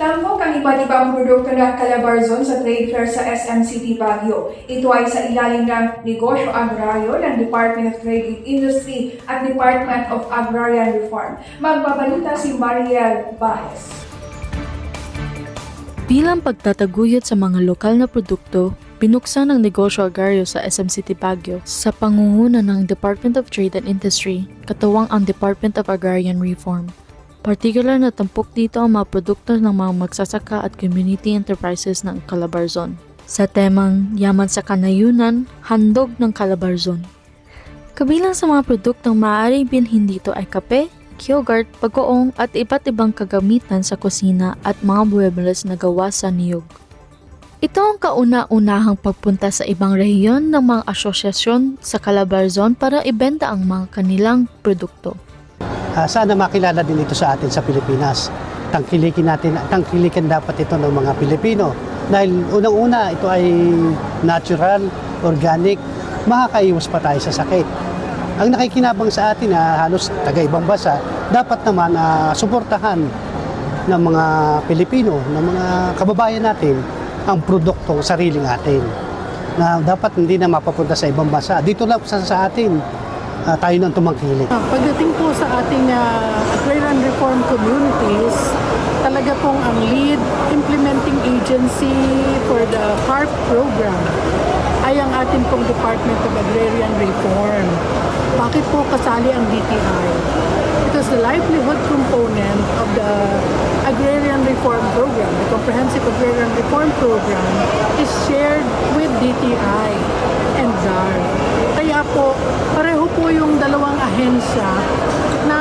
Tambok ang iba't ibang produkto ng Calabarzon sa trade fair sa SM City Baguio. Ito ay sa ilalim ng Negosyo Agraryo ng Department of Trade and Industry at Department of Agrarian Reform. Magbabalita si Mariel Baez. Bilang pagtataguyod sa mga lokal na produkto, binuksan ng negosyo agaryo sa SM City Baguio sa pangunguna ng Department of Trade and Industry, katuwang ang Department of Agrarian Reform. Particular na tampok dito ang mga produkto ng mga magsasaka at community enterprises ng Calabarzon. Sa temang Yaman sa Kanayunan, Handog ng Calabarzon. Kabilang sa mga produktong maaaring binhin dito ay kape, yogurt, pagkoong at iba't ibang kagamitan sa kusina at mga muebles na gawa sa niyog. Ito ang kauna-unahang pagpunta sa ibang rehiyon ng mga asosyasyon sa Calabarzon para ibenta ang mga kanilang produkto. Ah, sana makilala din ito sa atin sa Pilipinas. Tangkilikin natin, tangkilikin dapat ito ng mga Pilipino. Dahil unang-una, ito ay natural, organic, makakaiwas pa tayo sa sakit. Ang nakikinabang sa atin na halos taga-ibang bansa, dapat naman ah, suportahan ng mga Pilipino, ng mga kababayan natin, ang produktong sariling atin. Na dapat hindi na mapapunta sa ibang bansa. Dito lang sa, sa atin, ah, tayo nang tumangkilik. Ah, Pagdating po sa ating uh, agrarian reform communities, talaga pong ang lead implementing agency for the CARP program ay ang ating pong Department of Agrarian Reform. Bakit po kasali ang DTI? Because the livelihood component of the Agrarian Reform Program, the Comprehensive Agrarian Reform Program, is shared with DTI and DAR. Kaya po, pareho po yung dalawang ahensya na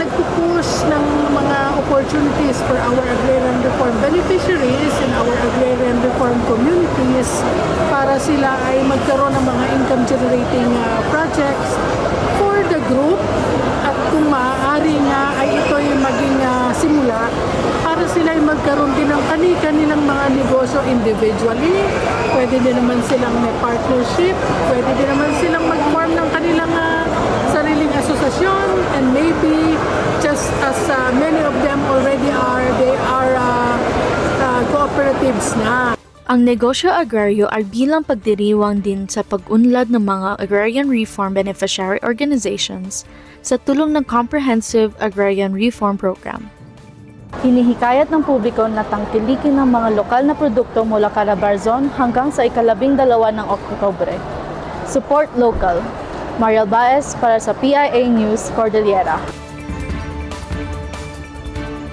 nagpupush ng mga opportunities for our agrarian reform beneficiaries in our agrarian reform communities para sila ay magkaroon ng mga income generating uh, projects for the group at kung maaari nga ay ito'y maging uh, simula para sila ay magkaroon din ng kani-kanilang mga negosyo individually. Pwede din naman silang may partnership, pwede din naman silang mag-form ng kanilang uh, sariling asosasyon and maybe just as uh, many of them already are, they are uh, uh, cooperatives na. Ang negosyo agraryo ay bilang pagdiriwang din sa pag-unlad ng mga agrarian reform beneficiary organizations sa tulong ng Comprehensive Agrarian Reform Program. Hinihikayat ng publiko na tangkilikin ng mga lokal na produkto mula Calabarzon hanggang sa ikalabing dalawa ng Oktubre. Support local. Mariel Baez para sa PIA News Cordillera.